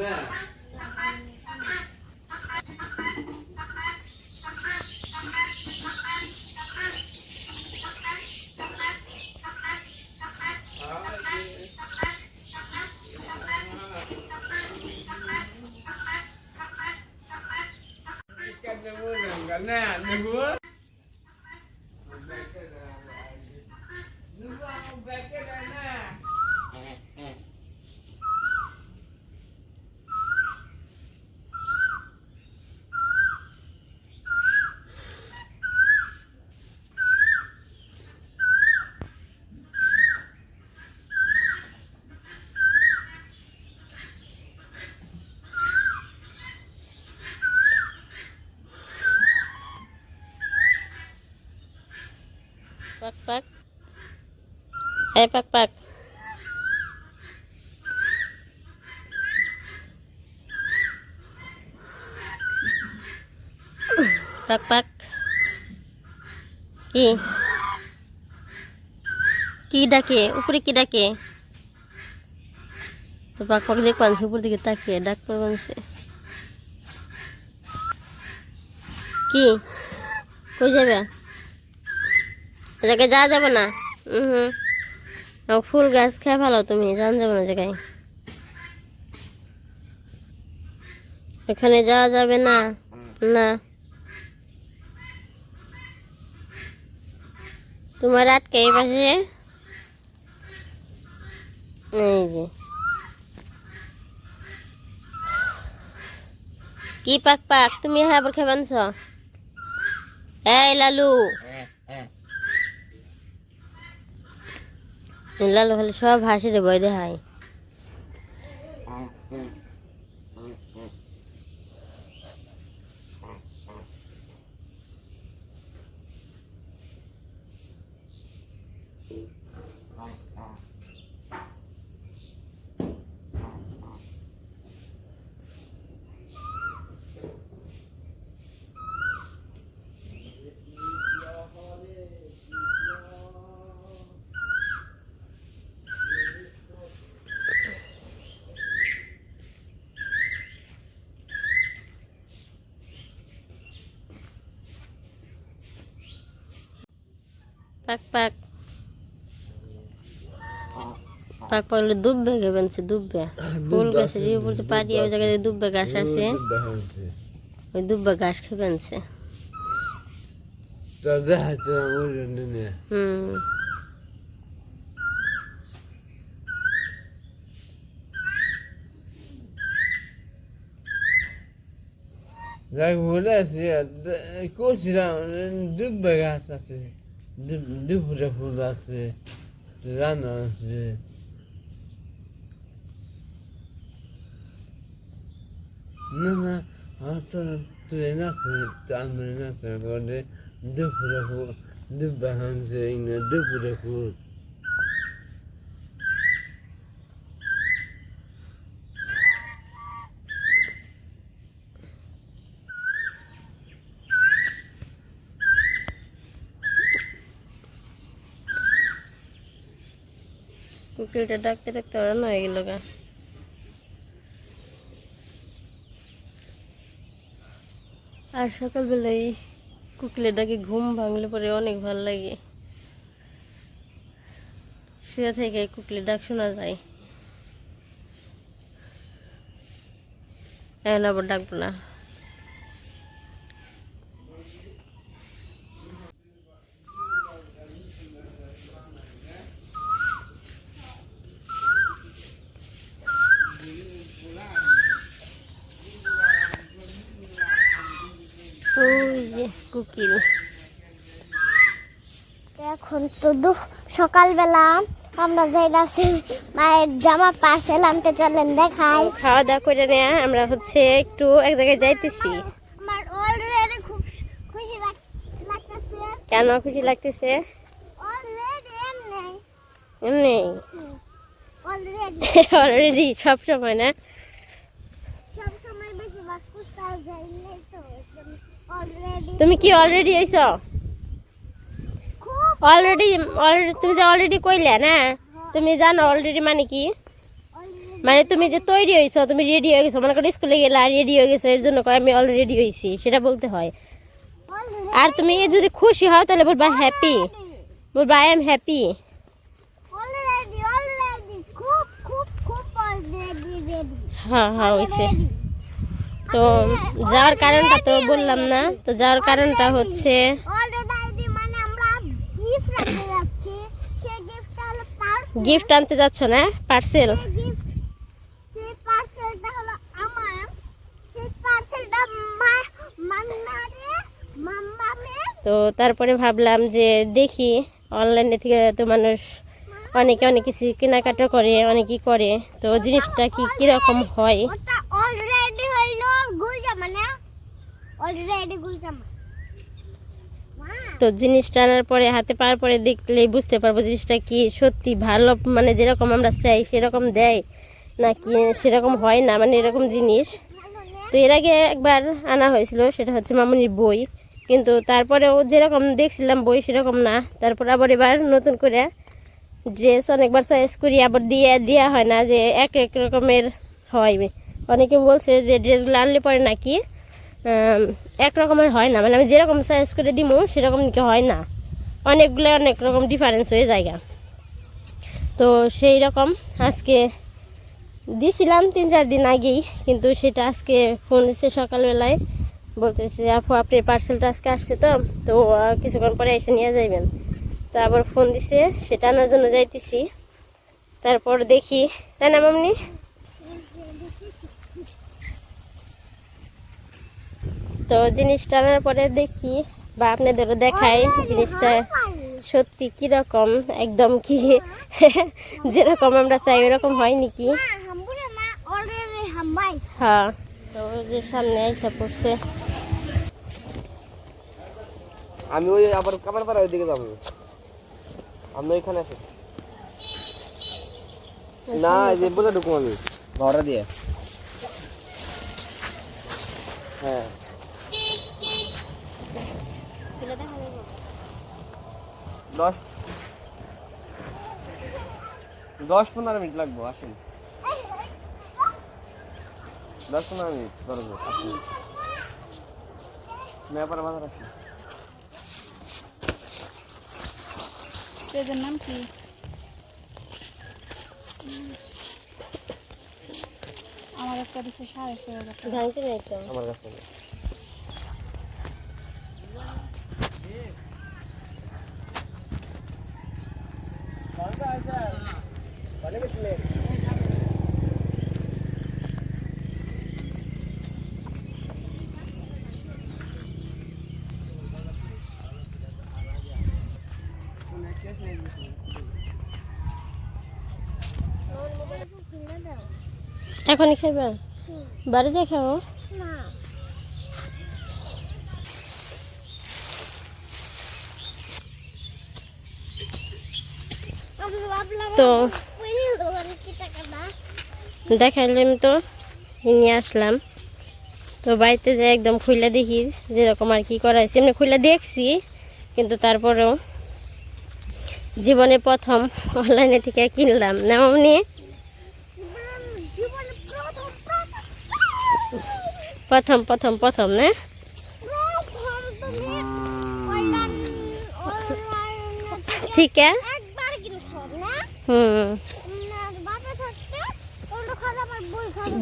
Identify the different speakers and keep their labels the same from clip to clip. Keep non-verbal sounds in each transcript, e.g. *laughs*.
Speaker 1: them.
Speaker 2: Nah, nunggu. এই, পাক পাক। পাক পাক। কি? কি ডাকে? উপরে কি ডাকে? তো পাক পাক দেখ পানছে উপর দিকে তাকিয়ে ডাক পড়বানছে কি? কই যাবে? জায়গায় যাওয়া যাবে না? হুম। ফুল গাছ খেয়ে ভালো তুমি, জান যাবে না জায়গায়। এখানে যাওয়া যাবে না না। তোমার আটকে এই পাশে? এই যে। কি পাক পাক, তুমি হ্যাঁ আবার খেবানছ এই লালু লালু খালি সব হাসি রে বই দেখায় পাক পাক পাক পাকলে দুব্বে খেবেনছে দুব্বে ফুল গাছের ইয়ে বলতে পারি ওই জায়গায় দুব্বে গাছ আছে। ওই দুব্বে গাছ খেবেনছে
Speaker 1: তো দেখাচ্ছে না ওই জন্য নিয়ে
Speaker 2: হুম।
Speaker 1: যাই বলেছি করছিলাম দুব্বে গাছ আছে দুপুরে ফুল আছে রান্না আছে। না না আর তো তুই না করে আমি না করে বলে দুপুরে ফুল দুব্বে হামছে দুপুরে ফুল
Speaker 2: কুকুরটা ডাকতে ডাকতে ওরা হয়ে গেল গা। আর সকালবেলায় কুকিলে ডাকে ঘুম ভাঙলে পরে অনেক ভালো লাগে। শুয়ে থেকে কুকিলে ডাক শোনা যায়। এখন আবার ডাকবো না ওই যে কুকিল
Speaker 3: এখন তো দু সকালবেলা আমরা যাইতাছি মায়ের জামা পার্সেল আনতে চলেন দেখাই।
Speaker 2: খাওয়া দাওয়া করে নেয়া আমরা হচ্ছে একটু এক জায়গায় যাইতেছি।
Speaker 3: আমার অলরেডি খুব খুশি লাগতেছে।
Speaker 2: কেন খুশি লাগতেছে?
Speaker 3: অলরেডি অলরেডি *laughs*
Speaker 2: সব সময় না
Speaker 3: সব সময় বেশি বাস কোথাও যাইলে তো অলরেডি
Speaker 2: তুমি কি অলরেডি আইছো? অলরেডি অলরেডি তুমি যে অলরেডি কইলে না? তুমি জানো অলরেডি মানে কি? মানে তুমি যে তৈরি হয়েছো তুমি রেডি হয়ে গেছো। মনে করো স্কুলে গেলে আর রেডি হয়ে গেছো এর জন্য কয় আমি অলরেডি হয়েছি সেটা বলতে হয়। আর তুমি যদি খুশি হও তাহলে বলবা হ্যাপি বলবা আই এম হ্যাপি হ্যাঁ হ্যাঁ হয়েছে তো যাওয়ার কারণটা তো বললাম না, তো যাওয়ার কারণটা হচ্ছে
Speaker 3: গিফট
Speaker 2: আনতে যাচ্ছ না পার্সেল তো তারপরে ভাবলাম যে দেখি অনলাইনে থেকে তো মানুষ অনেকে অনেক কিছু কেনাকাটা করে, অনেকেই করে, তো জিনিসটা কি কীরকম হয়? তো জিনিসটা আনার পরে, হাতে পাওয়ার পরে দেখলেই বুঝতে পারব জিনিসটা কি সত্যি ভালো মানে যেরকম আমরা চাই, সেরকম দেয় নাকি সেরকম হয় না মানে এরকম জিনিস। তো এর আগে একবার আনা হয়েছিল, সেটা হচ্ছে মামুনির বই। কিন্তু তারপরেও যেরকম দেখছিলাম বই, সেরকম না। তারপর আবার এবার নতুন করে ড্রেস অনেকবার চয়েস করি, আবার দিয়ে দেওয়া হয় না যে এক এক রকমের হয়। অনেকে বলছে যে ড্রেসগুলো আনলে পরে নাকি এক রকমের হয় না। মানে আমি যেরকম সাইজ করে দিমু, সেরকম নাকি হয় না। অনেকগুলো অনেক রকম ডিফারেন্স হয়ে যায় তো সেই রকম আজকে দিছিলাম তিন চার দিন আগেই, কিন্তু সেটা আজকে ফোন দিচ্ছে সকালবেলায় বলতেছে, আপু, আপনার পার্সেলটা আজকে আসছে তো? তো কিছুক্ষণ পরে এসে নিয়ে যাইবেন। তা আবার ফোন দিছে, সেটা আনার জন্য যাইতেছি। তারপর দেখি, তাই না, মামনি? তো জিনিসটা আনার পরে দেখি বা আপনাদেরও দেখাই জিনিসটা সত্যি কীরকম একদম কি *laughs* যেরকম আমরা চাই ওরকম হয় নাকি? হ্যাঁ তো যে সামনে এসে পড়ছে।
Speaker 4: আমি ওই আবার কামার পাড়া ওইদিকে যাব। আমি ওইখানে আছি। না যে বলে ঢুকুম আমি। ঘরে দিয়ে? হ্যাঁ। দশ। দশ পনেরো মিনিট লাগবো আসেন। দশ পনেরো মিনিট ধরবো আসেন ব্যাপার বাজার আসেন
Speaker 5: পেজের নাম কি? আমার একটা দিচ্ছে সাড়ে ছয় হাজার
Speaker 4: আমার কাছে
Speaker 2: এখনই খাইবা? বাড়ি যাই খাও?
Speaker 3: না।
Speaker 2: তো
Speaker 3: কি
Speaker 2: দেখাইলাম তো নিয়ে আসলাম। তো বাড়িতে যে একদম খুলে দেখি যেরকম আর কি করা হয়েছে। এমনি খুলে দেখছি কিন্তু তারপরেও জীবনে প্রথম *laughs* অনলাইনে থেকে কিনলাম। না মামনি
Speaker 3: জীবনে প্রথম প্রথম
Speaker 2: প্রথম প্রথম প্রথম, না? ঠিক
Speaker 3: বই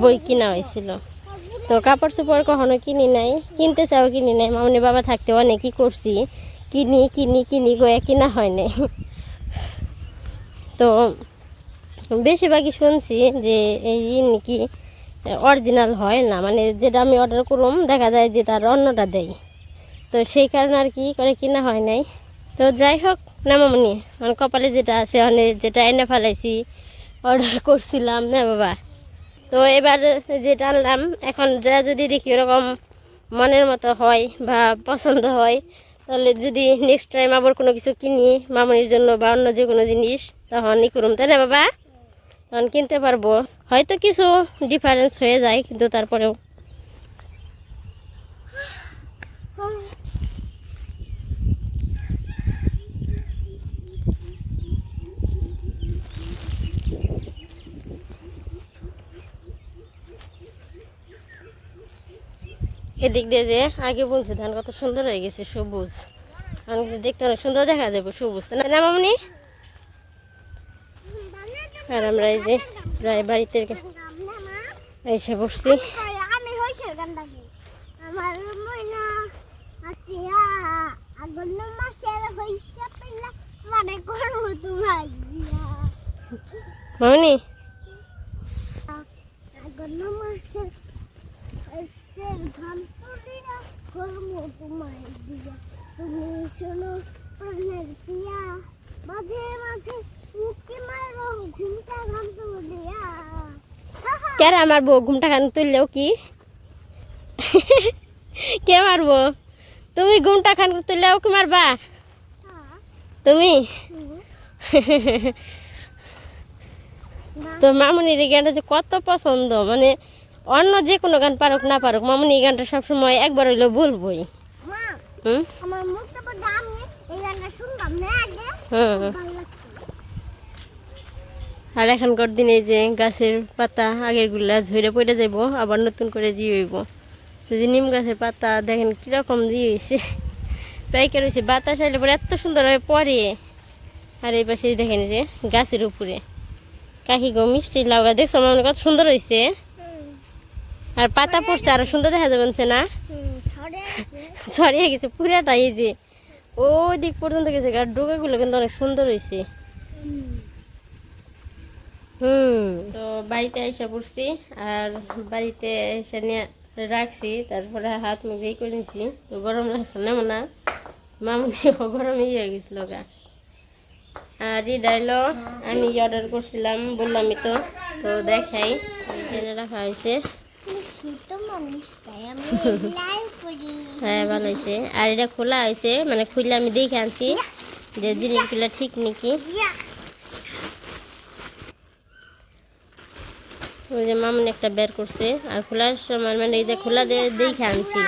Speaker 2: বই কিনা হয়েছিল। তো কাপড় চোপড় কখনো কিনি নাই। কিনতে চাও, কিনি নাই। মামনি বাবা থাকতে অনেকই করছি। কিনি কিনি কিনি গয়ে কিনা হয় নাই। তো বেশিরভাগই শুনছি যে এই নাকি অরিজিনাল হয় না। মানে যেটা আমি অর্ডার করুম, দেখা যায় যে তার অন্যটা দেয়। তো সেই কারণে আর কি করে কিনা হয় নাই। তো যাই হোক না। মামনি আমার কপালে যেটা আছে মানে যেটা এনে ফেলাইছি অর্ডার করছিলাম, না বাবা? তো এবার যেটা আনলাম এখন যা যদি দেখি ওরকম মনের মতো হয় বা পছন্দ হয়, তাহলে যদি নেক্সট টাইম আবার কোনো কিছু কিনি, মামনির জন্য বা অন্য যে কোনো জিনিস তখনই করুম, তাই না বাবা? তখন কিনতে পারব। হয়তো কিছু ডিফারেন্স হয়ে যায়, কিন্তু তারপরেও। এদিক দিয়ে যে আগে বলছে, ধান কত সুন্দর হয়ে গেছে, সবুজ। দেখতে অনেক সুন্দর দেখা যাবে, সবুজ। না, মামনি? আর আমরা এই যে প্রায় বাড়িতে এসে বসছি।
Speaker 3: মানে
Speaker 2: মামনি?
Speaker 3: তুমি শোনো প্রাণের পিয়া মাঝে মাঝে
Speaker 2: কে রে আমার বউ ঘুমটা খান তুললেও কি? কে মারবো তুমি ঘুমটা খান তুললেও কি মারবা? তুমি? তো মামুনির এই গানটা যে কত পছন্দ মানে অন্য যে কোনো গান পারুক না পারুক মামুনি এই গানটা সবসময় একবার হইলেও বলবই হুম? হুম। আর এখনকার দিনে যে গাছের পাতা আগেরগুলা ঝরে পড়ে যাব আবার নতুন করে দিয়ে হইব। যদি নিম গাছের পাতা, দেখেন কীরকম দিয়ে হয়েছে পাইকার হয়েছে বাতাস আইলে পরে এত সুন্দরভাবে পরে। আর এই পাশে দেখেন যে গাছের উপরে। কাকি গো, মিষ্টি লাউ গাছ দেখছ আমার কত সুন্দর হয়েছে আর পাতা পড়ছে, আরও সুন্দর দেখা যাবে না? ছড়িয়ে গেছে। পুরাটা এই যে। ওই দিক পর্যন্ত গেছে, আর ডোকাগুলো কিন্তু অনেক সুন্দর হয়েছে তো বাড়িতে এসে পড়ছি, আর বাড়িতে এসে নিয়ে রাখছি, তারপরে হাত মুখ এই করে নিছি। তো গরম লাগছে না মনে? মামনি গরম ইয়ে হয়ে গেছিল গা। আর এই ডাইলো আমি অর্ডার করছিলাম, বললামই তো তো দেখাই, এখানে রাখা হয়েছে। হ্যাঁ ভালো হয়েছে। আর এটা খোলা হয়েছে মানে খুললে আমি দেখে আনছি যে জিনিসগুলো ঠিক নাকি। ওই যে মামুন একটা বের করছে, আর খোলার সময় মানে এই যে খোলা দিয়ে দেখে আনছি।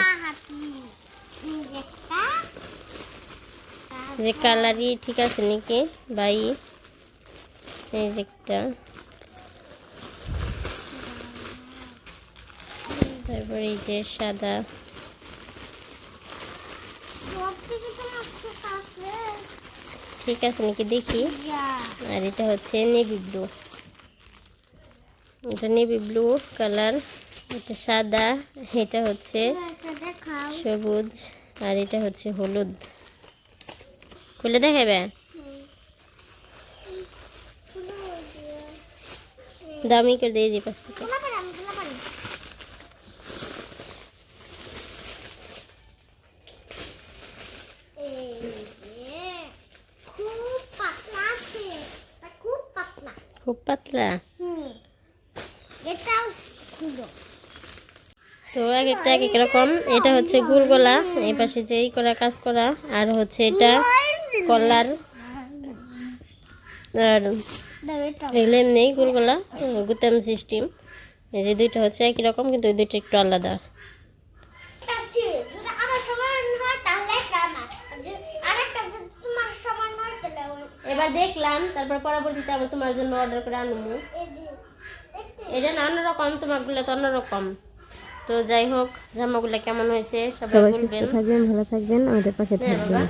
Speaker 2: যে কালারই ঠিক আছে নাকি? বাই এই যে একটা। তারপরে এই যে সাদা। ঠিক আছে নাকি দেখি? আর এটা হচ্ছে নেভি ব্লু। এটা নেভি ব্লু কালার এটা সাদা এটা হচ্ছে সবুজ আর এটা হচ্ছে হলুদ। খুলে দেখাবে? দামি করে দিয়ে দিই পাঁচ থেকে।
Speaker 3: খুব পাতলা আছে তা খুব পাতলা
Speaker 2: খুব পাতলা
Speaker 3: হুম এটাও খুলো
Speaker 2: তো এক একটা এক এক রকম। এটা হচ্ছে গোল গলা এই পাশে যে এই করা কাজ করা আর হচ্ছে এটা কলার। আর এগুলো এমনি গোল গলা গুতাম সিস্টেম এই যে দুইটা হচ্ছে একই রকম কিন্তু ওই দুইটা একটু আলাদা।
Speaker 3: তোমার
Speaker 2: এবার দেখলাম তারপর পরবর্তীতে আবার তোমার জন্য অর্ডার করে আনব। এটা না অন্যরকম তোমারগুলো তো অন্যরকম। তো যাই হোক জামাগুলো কেমন হয়েছে? সবাই বলবেন।
Speaker 6: থাকবেন ভালো থাকবেন আমাদের পাশে
Speaker 2: হ্যাঁ
Speaker 6: থাকবেন।